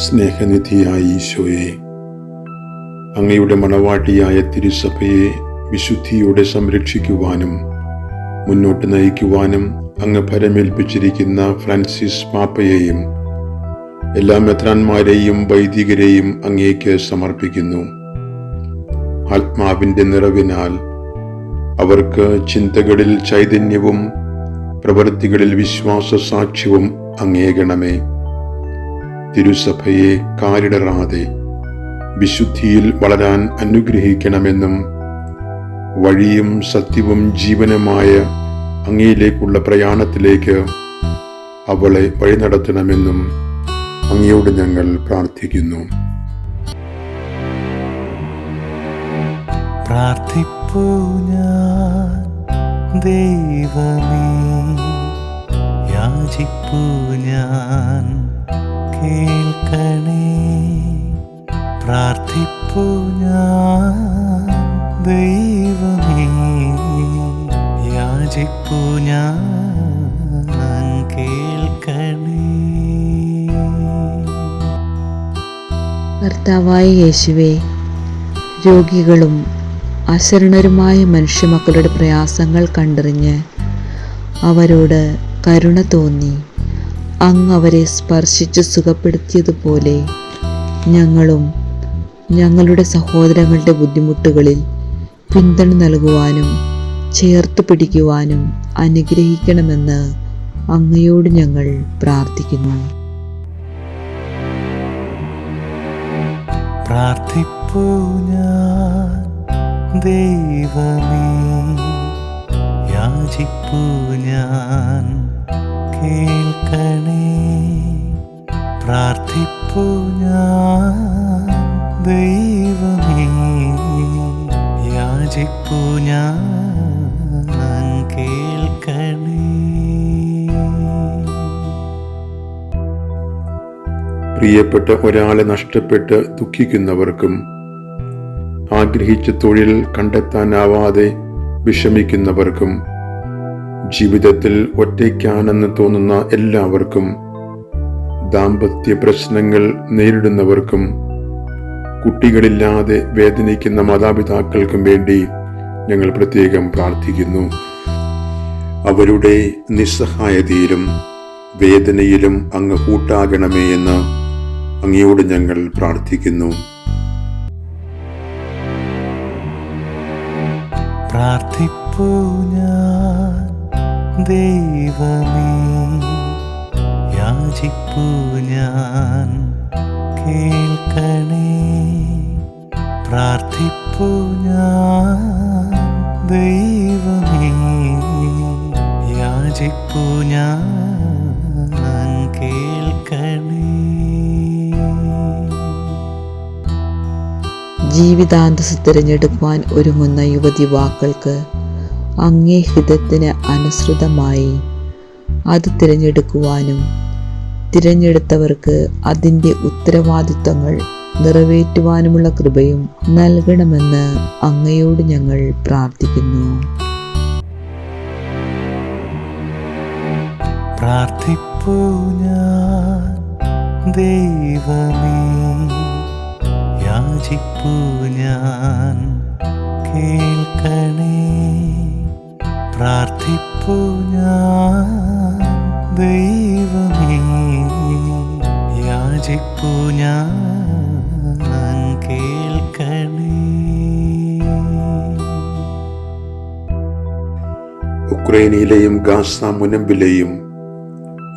സ്നേഹനിധിയായ ഈശോയെ അങ്ങയുടെ മണവാട്ടിയായ തിരുസഭയെ വിശുദ്ധിയോടെ സംരക്ഷിക്കുവാനും മുന്നോട്ട് നയിക്കുവാനും അങ്ങ് ഫലമേൽപ്പിച്ചിരിക്കുന്ന ഫ്രാൻസിസ് പാപ്പയെയും എല്ലാ മെത്രാന്മാരെയും വൈദികരെയും അങ്ങേക്ക് സമർപ്പിക്കുന്നു. ആത്മാവിന്റെ നിറവിനാൽ അവർക്ക് ചിന്തകളിൽ ചൈതന്യവും പ്രവൃത്തികളിൽ വിശ്വാസ സാക്ഷ്യവും അങ്ങേകണമേ. തിരുസഭയെ കാരിടറാതെ വിശുദ്ധിയിൽ വളരാൻ അനുഗ്രഹിക്കണമെന്നും വഴിയും സത്യവും ജീവനുമായ അങ്ങയിലേക്കുള്ള പ്രയാണത്തിലേക്ക് അവളെ വഴി നടത്തണമെന്നും അങ്ങയോട് ഞങ്ങൾ പ്രാർത്ഥിക്കുന്നു. ദൈവമേ യാചിപ്പൂ ഞാൻ കേൾക്കണേ. പ്രാർത്ഥിപ്പു ഞാൻ ദൈവമേ. യാചിപ്പു ഞാൻ കേൾക്കണേ. കർത്താവായ യേശുവെ രോഗികളും അശരണരുമായ മനുഷ്യമക്കളുടെ പ്രയാസങ്ങൾ കണ്ടറിഞ്ഞ് അവരോട് കരുണ തോന്നി. അങ്ങ് അവരെ സ്പർശിച്ച് സുഖപ്പെടുത്തിയതുപോലെ ഞങ്ങളും ഞങ്ങളുടെ സഹോദരങ്ങളുടെ ബുദ്ധിമുട്ടുകളിൽ പിന്തുണ നൽകുവാനും ചേർത്ത് പിടിക്കുവാനും അനുഗ്രഹിക്കണമെന്ന് അങ്ങയോട് ഞങ്ങൾ പ്രാർത്ഥിക്കുന്നു. പ്രാർത്ഥിപ്പൂ ഞാൻ ദൈവമേ യാചിപ്പൂ ഞാൻ കേൾക്കണേ. പ്രാർത്ഥിപ്പു ഞാൻ ദൈവമേ. യാചിപ്പു ഞാൻ കേൾക്കണേ. പ്രിയപ്പെട്ട ഒരാളെ നഷ്ടപ്പെട്ട് ദുഃഖിക്കുന്നവർക്കും ആഗ്രഹിച്ച തൊഴിൽ കണ്ടെത്താനാവാതെ വിഷമിക്കുന്നവർക്കും ജീവിതത്തിൽ ഒറ്റയ്ക്കാണെന്ന് തോന്നുന്ന എല്ലാവർക്കും ദാമ്പത്യ പ്രശ്നങ്ങൾ നേരിടുന്നവർക്കും കുട്ടികളില്ലാതെ വേദനിക്കുന്ന മാതാപിതാക്കൾക്കും വേണ്ടി ഞങ്ങൾ പ്രത്യേകം പ്രാർത്ഥിക്കുന്നു. അവരുടെ നിസ്സഹായതയിലും വേദനയിലും അങ്ങ് കൂട്ടാകണമേ എന്ന് അങ്ങയോട് ഞങ്ങൾ പ്രാർത്ഥിക്കുന്നു. പ്രാർത്ഥിപ്പൂ ഞാൻ. ദൈവമേ യാചിപ്പൂ ഞാൻ കേൾക്കണേ. പ്രാർത്ഥിപ്പൂ ഞാൻ ദൈവമേ യാചിപ്പൂ ഞാൻ ജീവിതാന്തസ് തിരഞ്ഞെടുക്കുവാൻ ഒരുങ്ങുന്ന യുവതി യുവാക്കൾക്ക് അങ്ങേ ഹിതത്തിന് അനുസൃതമായി. അത് തിരഞ്ഞെടുക്കുവാനും തിരഞ്ഞെടുത്തവർക്ക് അതിന്റെ ഉത്തരവാദിത്തങ്ങൾ നിറവേറ്റുവാനുമുള്ള കൃപയും നൽകണമെന്ന് അങ്ങയോട് ഞങ്ങൾ പ്രാർത്ഥിക്കുന്നു. പ്രാർത്ഥിപ്പൂ ഞാൻ കേൾക്കണേ. പ്രാർത്ഥിപ്പൂ ഞാൻ ദൈവമേ. യാചിപ്പൂ ഞാൻ കേൾക്കണേ. ഉക്രൈനിലെയും ഗാസ മുനമ്പിലെയും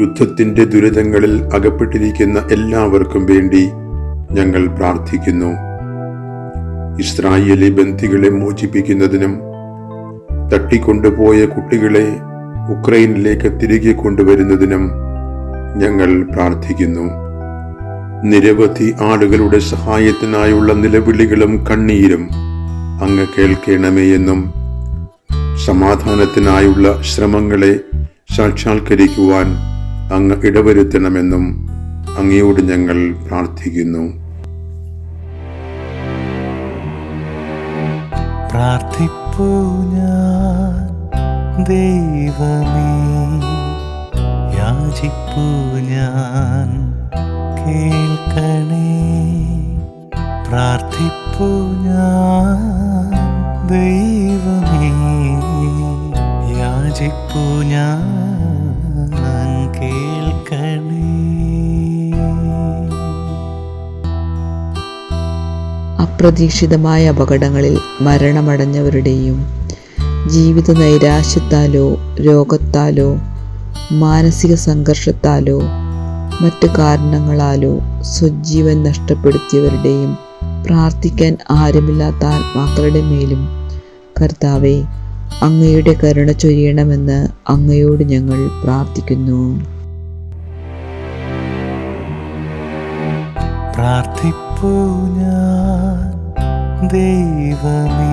യുദ്ധത്തിന്റെ ദുരിതങ്ങളിൽ അകപ്പെട്ടിരിക്കുന്ന എല്ലാവർക്കും വേണ്ടി ഞങ്ങൾ പ്രാർത്ഥിക്കുന്നു. ഇസ്രായേലി ബന്ധികളെ മോചിപ്പിക്കുന്നതിനും തട്ടിക്കൊണ്ടുപോയ കുട്ടികളെ ഉക്രൈനിലേക്ക് തിരികെ കൊണ്ടുവരുന്നതിനും ഞങ്ങൾ പ്രാർത്ഥിക്കുന്നു. നിരവധി ആളുകളുടെ സഹായത്തിനായുള്ള നിലവിളികളും കണ്ണീരും അങ്ങ് കേൾക്കണമേ എന്നും സമാധാനത്തിനായുള്ള ശ്രമങ്ങളെ സാക്ഷാത്കരിക്കുവാൻ അങ്ങ് ഇടവരുത്തണമെന്നും അങ്ങയോട് ഞങ്ങൾ പ്രാർത്ഥിക്കുന്നു. പ്രാർത്ഥിപ്പൂ ദൈവമേ യാചിപ്പൂ ഞാൻ കേൾക്കണേ. പ്രാർത്ഥിപ്പു ഞാൻ ദൈവമേ യാചിപ്പു ഞാൻ അപ്രതീക്ഷിതമായ അപകടങ്ങളിൽ മരണമടഞ്ഞവരുടെയും ജീവിത നൈരാശ്യത്താലോ രോഗത്താലോ മാനസിക സംഘർഷത്താലോ മറ്റു കാരണങ്ങളാലോ സ്വജീവൻ നഷ്ടപ്പെടുത്തിയവരുടെയും പ്രാർത്ഥിക്കാൻ ആരുമില്ലാത്ത ആത്മാക്കളുടെ മേലും കർത്താവെ അങ്ങയുടെ കരുണ ചൊരിയണമെന്ന് അങ്ങയോട് ഞങ്ങൾ പ്രാർത്ഥിക്കുന്നു. പ്രാർത്ഥിപ്പു ഞാൻ ദൈവമേ.